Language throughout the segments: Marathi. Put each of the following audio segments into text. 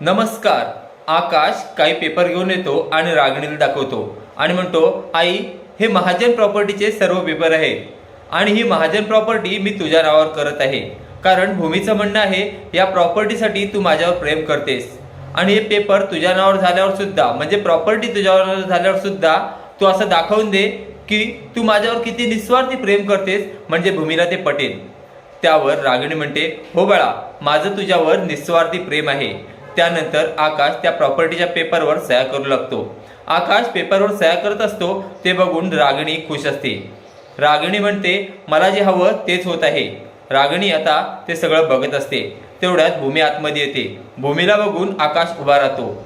नमस्कार. आकाश काही पेपर घेऊन येतो आणि रागणीला दाखवतो. आणि म्हणतो आई हे महाजन प्रॉपर्टीचे सर्व पेपर आहे. आणि ही महाजन प्रॉपर्टी मी तुझ्या नावावर करत आहे. कारण भूमीचं म्हणणं आहे या प्रॉपर्टीसाठी तू माझ्यावर प्रेम करतेस. आणि हे पेपर तुझ्या नावावर झाल्यावर सुद्धा म्हणजे प्रॉपर्टी तुझ्यावर झाल्यावर सुद्धा तू असं दाखवून दे की तू माझ्यावर किती निस्वार्थी प्रेम करतेस म्हणजे भूमीला ते पटेल. त्यावर रागिणी म्हणते हो बाळा माझं तुझ्यावर निस्वार्थी प्रेम आहे. त्यानंतर आकाश त्या प्रॉपर्टीच्या पेपरवर सह्या करू लागतो. आकाश पेपरवर सह्या करत असतो ते बघून रागिणी खुश असते. रागिणी म्हणते मला जे हवं तेच होत आहे. रागिणी आता ते सगळं बघत असते. तेवढ्यात भूमी आतमध्ये येते. भूमीला बघून आकाश उभा राहतो.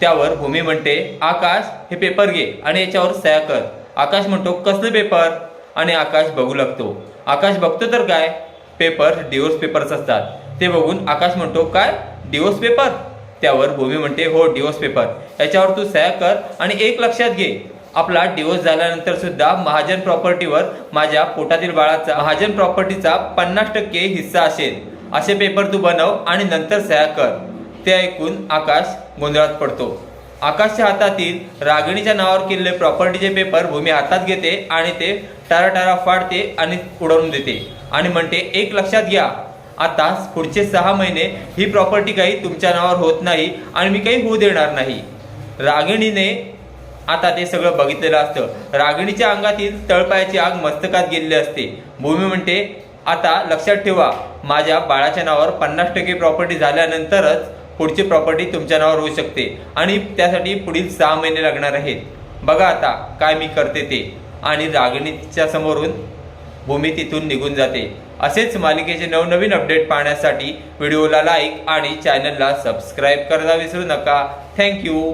त्यावर भूमी म्हणते आकाश हे पेपर घे आणि याच्यावर सह्या कर. आकाश म्हणतो कसले पेपर? आणि आकाश बघू लागतो. आकाश बघतो तर काय? पेपर डिवोर्स पेपर्स असतात. ते बघून आकाश म्हणतो काय? डिवोर्स पेपर त्यावर भूमी म्हणते हो डिवोर्स पेपर याच्यावर तू सह्या कर आणि एक लक्षात घे. आपला डिवोर्स झाल्यानंतर सुद्धा महाजन प्रॉपर्टीवर माझ्या पोटातील बाळाचा महाजन प्रॉपर्टीचा पन्नास टक्के हिस्सा असेल. असे पेपर तू बनव आणि नंतर सह्या कर. ते ऐकून आकाश गोंधळात पडतो. आकाशच्या हातातील रागिणीच्या नावावर केलेले प्रॉपर्टीचे पेपर भूमी हातात घेते आणि ते टारा टारा फाडते आणि उडवून देते. आणि म्हणते एक लक्षात घ्या. आता पुढचे सहा महिने ही प्रॉपर्टी काही तुमच्या नावावर होत नाही आणि मी काही होऊ देणार नाही. रागिणीने आता ते सगळं बघितलेलं असतं. रागिणीच्या अंगातील तळपायाची आग मस्तकात गेलेली असते. भूमी म्हणते आता लक्षात ठेवा माझ्या बाळाच्या नावावर पन्नास टक्के प्रॉपर्टी झाल्यानंतरच पुढची प्रॉपर्टी तुमच्या नावावर होऊ शकते आणि त्यासाठी पुढील सहा महिने लागणार आहेत. बघा आता काय मी करते ते. आणि रागिणीच्या समोरून भूमी तिथून निघून जाते. असेच मालिकेचे नवनवीन अपडेट पाहण्यासाठी व्हिडिओला लाईक आणि चॅनलला सबस्क्राईब करायला विसरू नका. थँक्यू